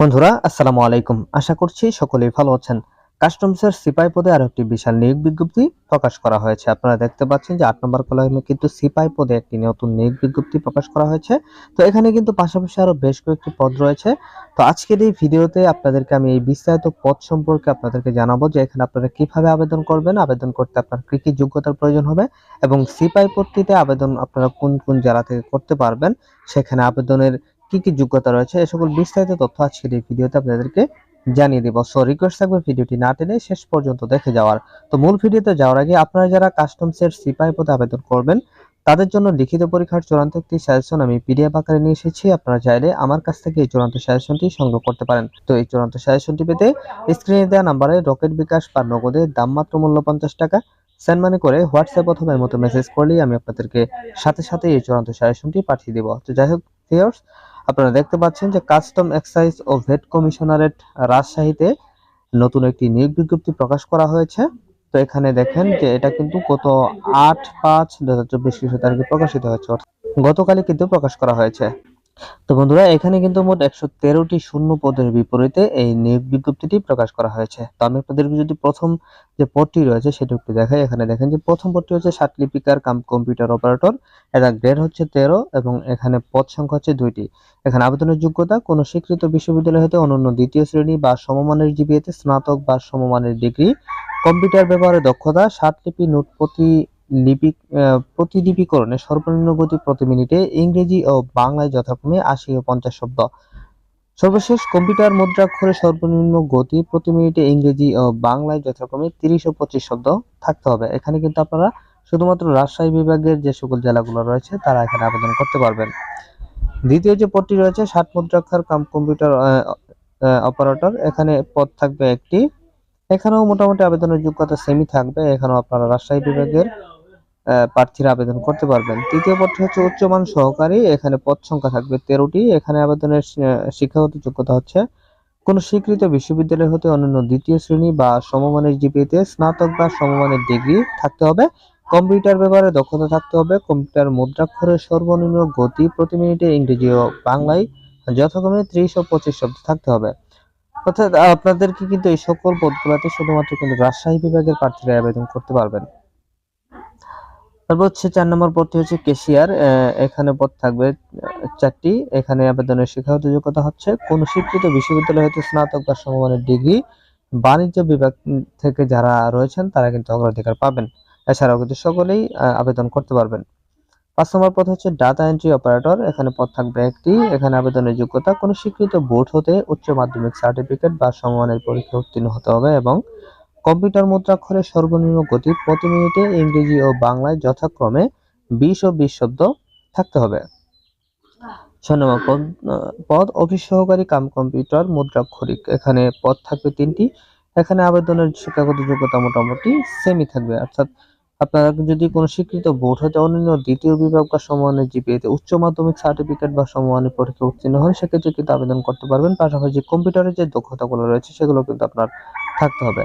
বন্ধুরা, আসসালামু আলাইকুম। আশা করছি সকলেই ভালো আছেন। কাস্টমসের সিপাই পদে আরও একটি বিশাল নিয়োগ বিজ্ঞপ্তি প্রকাশ করা হয়েছে। আপনারা দেখতে পাচ্ছেন যে আট নম্বর কলামে কিন্তু সিপাই পদে একটি নতুন নিয়োগ বিজ্ঞপ্তি প্রকাশ করা হয়েছে। তো এখানে কিন্তু পাশাপাশি আরও বেশ কয়েকটি পদ রয়েছে। তো আজকের এই ভিডিওতে আপনাদেরকে আমি এই বিস্তারিত পদ সম্পর্কে আপনাদেরকে জানাব যে এখানে আপনারা কীভাবে আবেদন করবেন, আবেদন করতে আপনার কি কি যোগ্যতার প্রয়োজন হবে এবং সিপাই পদটিতে আবেদন আপনারা কোন কোন জেলা থেকে করতে পারবেন, সেখানে আবেদনের কি কি যোগ্যতা রয়েছে এই সকল বিস্তারিত তথ্য আজকের এই ভিডিওতে আপনাদেরকে জানিয়ে দিব। সো রিকোয়েস্ট থাকবে ভিডিওটি না টেনে শেষ পর্যন্ত দেখে যাওয়ার। তো মূল ভিডিওতে যাওয়ার আগে আপনারা যারা কাস্টমসের সিপাই পদে আবেদন করবেন, তাদের জন্য লিখিত পরীক্ষার চূড়ান্ত একটি সাজেশন আমি পিডিএফ আকারে নিয়ে এসেছি। আপনারা চাইলে আমার কাছ থেকে এই চূড়ান্ত সাজেশনটি সংগ্রহ করতে পারেন। তো এই চূড়ান্ত সাজেশনটি পেতে স্ক্রিনে দেওয়া নাম্বারে রকেট বিকাশ বা নগদে দাম মাত্র মূল্য পঞ্চাশ টাকা। সেন্ড মানি করে হোয়াটসঅ্যাপ অথবা এর মতো মেসেজ করলেই আমি আপনাদেরকে সাথে সাথে এই চূড়ান্ত সাজেশনটি পাঠিয়ে দিব। তো যাই হোক ভিউয়ার্স আপনারা দেখতে পাচ্ছেন যে কাস্টম এক্সাইজ ও ভেট কমিশনারেট রাজশাহীতে নতুন একটি নিয়োগ বিজ্ঞপ্তি প্রকাশ করা হয়েছে। তো এখানে দেখেন যে এটা কিন্তু গত আট পাঁচ দু হাজার চব্বিশ তারিখে প্রকাশিত হয়েছে গতকালই কিন্তু প্রকাশ করা হয়েছে। তো বন্ধুরা, এখানে কিন্তু মোট একশো তেরোটি শূন্য পদের বিপরীতে এই নিয়োগ বিজ্ঞপ্তিটি প্রকাশ করা হয়েছে। তো আমি আপনাদেরকে যদি প্রথম যে পদটি রয়েছে সেটা একটু দেখাই। এখানে দেখেন যে প্রথম পদটি হচ্ছে ষাট লিপিকার কাম কম্পিউটার অপারেটর, এটা গ্রেড হচ্ছে তেরো এবং এখানে পদ সংখ্যা হচ্ছে দুইটি। এখানে আবেদনের যোগ্যতা, কোনো স্বীকৃত বিশ্ববিদ্যালয় হতে অনন্য দ্বিতীয় শ্রেণি বা সমমানের জিবিএতে স্নাতক বা সমমানের ডিগ্রি, কম্পিউটার ব্যবহারে দক্ষতা ষাট লিপি নোট প্রতি লিপি প্রতিলিপিকরণে সর্বনিম্ন গতি প্রতি মিনিটে ইংরেজি ও বাংলায় যথাক্রমে আশি ও পঞ্চাশ শব্দ। সর্বশেষ কম্পিউটার মুদ্রাক্ষরে সর্বনিম্ন গতি প্রতি মিনিটে ইংরেজি ও বাংলায় যথাক্রমে তিরিশ ও পঁচিশ শব্দ থাকতে হবে। এখানে কিন্তু আপনারা শুধুমাত্র রাজশাহী বিভাগের যে সকল জেলাগুলো রয়েছে, তারা এখানে আবেদন করতে পারবেন। দ্বিতীয় যে পদটি রয়েছে, ষাট মুদ্রাক্ষর কাম কম্পিউটার অপারেটর। এখানে পদ থাকবে একটি। এখানেও মোটামুটি আবেদনের যোগ্যতা সেমি থাকবে। এখানেও আপনারা রাজশাহী বিভাগের প্রার্থীরা আবেদন করতে পারবেন। তৃতীয় পদটি হচ্ছে উচ্চমান সহকারী, এখানে পদ সংখ্যা থাকবে তেরোটি। এখানে আবেদনের শিক্ষাগত যোগ্যতা হচ্ছে কোন স্বীকৃত বিশ্ববিদ্যালয় হতে অন্যান্য দ্বিতীয় শ্রেণি বা সমমানের জিপিএতে স্নাতক বা সমমানের ডিগ্রি থাকতে হবে। কম্পিউটার ব্যবহারে দক্ষতা থাকতে হবে। কম্পিউটার মুদ্রাক্ষরের সর্বনিম্ন গতি প্রতি মিনিটে ইংরেজি ও বাংলায় যথাক্রমে ত্রিশ ও পঁচিশ শব্দ থাকতে হবে। অর্থাৎ আপনাদেরকে কিন্তু এই সকল পদগুলোতে শুধুমাত্র কিন্তু রাজশাহী বিভাগের প্রার্থীরা আবেদন করতে পারবেন। তারপর হচ্ছে চার নম্বর পদটি হচ্ছে কেশিয়ার এখানে পদ থাকবে চারটি। এখানে আবেদনের শিক্ষাগত যোগ্যতা হচ্ছে কোন স্বীকৃত বিশ্ববিদ্যালয় হতে স্নাতক বা সমমানের ডিগ্রি, বাণিজ্য বিভাগ থেকে যারা রয়েছেন তারা কিন্তু অগ্রাধিকার পাবেন। এছাড়াও কিন্তু সকলেই আবেদন করতে পারবেন। পাঁচ নম্বর পদ হচ্ছে ডাটা এন্ট্রি অপারেটর, এখানে পদ থাকবে একটি। এখানে আবেদনের যোগ্যতা কোনো স্বীকৃত বোর্ড হতে উচ্চ মাধ্যমিক সার্টিফিকেট বা সমমানের পরীক্ষা উত্তীর্ণ হতে হবে এবং কম্পিউটার মুদ্রাক্ষরের সর্বনিম্ন গতি প্রতি মিনিটে ইংরেজি ও বাংলায় যথাক্রমে বিশ ও বিশ শব্দ থাকতে হবে। নম্বর পদ পদ অফিস সহকারী কাম কম্পিউটার মুদ্রাক্ষরিক। এখানে পদ থাকবে তিনটি। এখানে আবেদনের শিক্ষাগত যোগ্যতা মোটামুটি সেমি থাকবে। অর্থাৎ আপনারা যদি কোনো স্বীকৃত বোর্ড হতে অন্যান্য দ্বিতীয় বিভাগ বা সমমানের জিপিএতে উচ্চ মাধ্যমিক সার্টিফিকেট বা সমমানের পরীক্ষা উত্তীর্ণ হন, সেক্ষেত্রে কিন্তু আবেদন করতে পারবেন। পাশাপাশি কম্পিউটারের যে দক্ষতাগুলো রয়েছে, সেগুলো কিন্তু আপনার থাকতে হবে।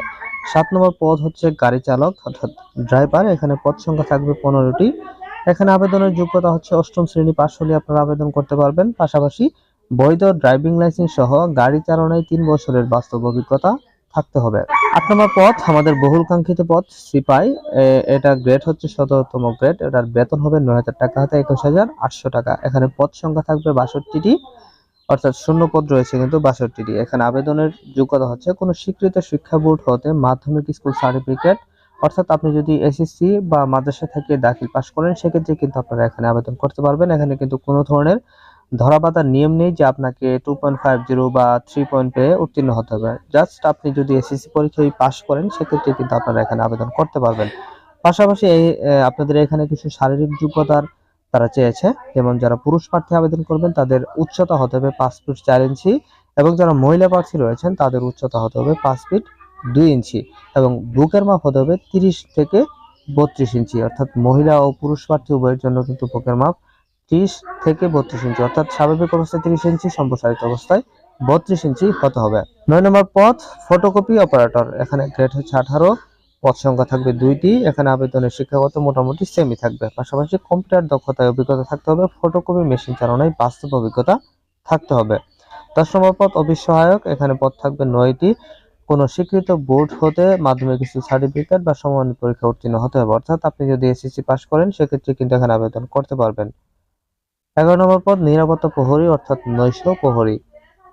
সাত নম্বর পদ হচ্ছে গাড়ি চালক, অর্থাৎ ড্রাইভার এখানে পদ সংখ্যা থাকবে পনেরোটি। এখানে আবেদনের যোগ্যতা হচ্ছে অষ্টম শ্রেণি পাশ হলে আপনারা আবেদন করতে পারবেন। পাশাপাশি বৈধ ড্রাইভিং লাইসেন্স সহ গাড়ি চালনায় তিন বছরের বাস্তব অভিজ্ঞতা থাকতে হবে। আট নম্বর পদ, আমাদের বহুল কাঙ্ক্ষিত পদ, সিপাই। এটা গ্রেড হচ্ছে শততম গ্রেড এটার বেতন হবে নয় হাজার টাকা, হাতে একুশ হাজার আটশো টাকা। এখানে পদ সংখ্যা থাকবে বাষট্টিটি। অর্থাৎ শূন্য পদ রয়েছে কিন্তু বাষট্টিটি। এখানে আবেদনের যোগ্যতা হচ্ছে কোনো স্বীকৃত শিক্ষা বোর্ড হতে মাধ্যমিক স্কুল সার্টিফিকেট। অর্থাৎ আপনি যদি এসএসসি বা মাদ্রাসা থেকে দাখিল পাস করেন, সেক্ষেত্রে কিন্তু আপনারা এখানে আবেদন করতে পারবেন। এখানে কিন্তু কোনো ধরনের ধরাবাঁধার নিয়ম নেই যে আপনাকে টু পয়েন্ট ফাইভ জিরো বা থ্রি পয়েন্ট পেয়ে উত্তীর্ণ হতে হবে। জাস্ট আপনি যদি এসএসসি পরীক্ষায় পাস করেন, সেক্ষেত্রে কিন্তু আপনারা এখানে আবেদন করতে পারবেন। পাশাপাশি আপনাদের এখানে কিছু শারীরিক যোগ্যতার তারা চেয়েছে যেমন যারা পুরুষ প্রার্থী আবেদন করবেন, তাদের উচ্চতা হতে হবে পাঁচ ফিট চার ইঞ্চি এবং যারা মহিলা প্রার্থী রয়েছেন, তাদের উচ্চতা হতে হবে পাঁচ ফিট দুই ইঞ্চি এবং বুকের মাপ হতে হবে তিরিশ থেকে বত্রিশ ইঞ্চি। অর্থাৎ মহিলা ও পুরুষ প্রার্থী উভয়ের জন্য কিন্তু বুকের মাপ ত্রিশ থেকে বত্রিশ ইঞ্চি। অর্থাৎ স্বাভাবিক অবস্থায় তিরিশ ইঞ্চি, সম্প্রসারিত অবস্থায় বত্রিশ ইঞ্চি হতে হবে। নয় নম্বর পথ, ফটোকপি অপারেটর। এখানে গ্রেড হচ্ছে আঠারো। পদ সংখ্যা থাকবে দুইটি, এখানে আবেদনের শিক্ষাগত মোটামুটি সেমি থাকবে। পাশাপাশি কম্পিউটার দক্ষতায় অভিজ্ঞতা থাকতে হবে ফটোকপি মেশিন চালনায় বাস্তব অভিজ্ঞতা থাকতে হবে। দশ নম্বর পদ অফিস সহায়ক এখানে পদ থাকবে নয়টি। কোনো স্বীকৃত বোর্ড হতে মাধ্যমে কিছু সার্টিফিকেট বা সমানের পরীক্ষা উত্তীর্ণ হতে হবে। অর্থাৎ আপনি যদি এসএসসি পাস করেন, সেক্ষেত্রে কিন্তু এখানে আবেদন করতে পারবেন। এগারো নম্বর পদ, নিরাপত্তা প্রহরী, অর্থাৎ নৈশ প্রহরী।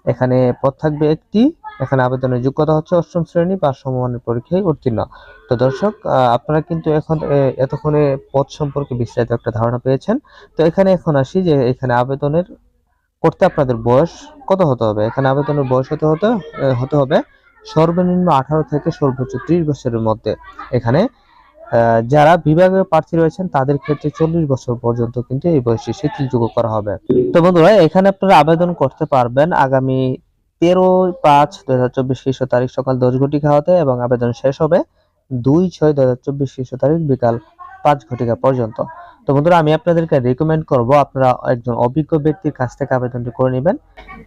এখানে পদ থাকবে একটি এখানে আবেদনের যোগ্যতা হচ্ছে অষ্টম শ্রেণি বা সমমানের পরীক্ষায় উত্তীর্ণ। তো দর্শক আপনারা কিন্তু এখন এতক্ষণে পদ সম্পর্কে বিস্তারিত একটা ধারণা পেয়েছেন। তো এখানে এখন আসি যে এখানে আবেদনের করতে আপনাদের বয়স কত হতে হবে? এখানে আবেদনের বয়স হতে হতে হতে হবে? সর্বনিম্ন আঠারো থেকে সর্বোচ্চ ত্রিশ বছরের মধ্যে। এখানে যারা বিভাগীয় প্রার্থী রয়েছেন, তাদের ক্ষেত্রে চল্লিশ বছর পর্যন্ত কিন্তু এই বয়সী শিথিলযোগ্য করা হবে। তো বন্ধুরা, এখানে আপনারা আবেদন করতে পারবেন আগামী তেরো পাঁচ দু হাজার চব্বিশ খ্রিস্ট তারিখ সকাল দশ ঘটিকা হতে এবং আবেদন শেষ হবে দুই ছয় দুই হাজার চব্বিশ খ্রিস্ট তারিখ বিকাল পাঁচ ঘটিকা পর্যন্ত। তো বন্ধুরা, আমি আপনাদেরকে রেকমেন্ড করব আপনারা একজন অভিজ্ঞ ব্যক্তির কাছ থেকে আবেদনটি করে নেবেন।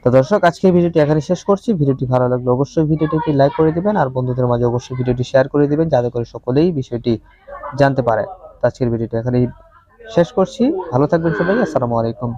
তো দর্শক, আজকে ভিডিওটি এখানে শেষ করছি। ভিডিওটি ভালো লাগলে অবশ্যই ভিডিওটিকে লাইক করে দিবেন আর বন্ধুদের মাঝে অবশ্যই ভিডিওটি শেয়ার করে দিবেন যাতে করে সকলেই বিষয়টি জানতে পারে। আজকের ভিডিওটি এখানেই শেষ করছি। ভালো থাকবেন সবাই। আসসালামু আলাইকুম।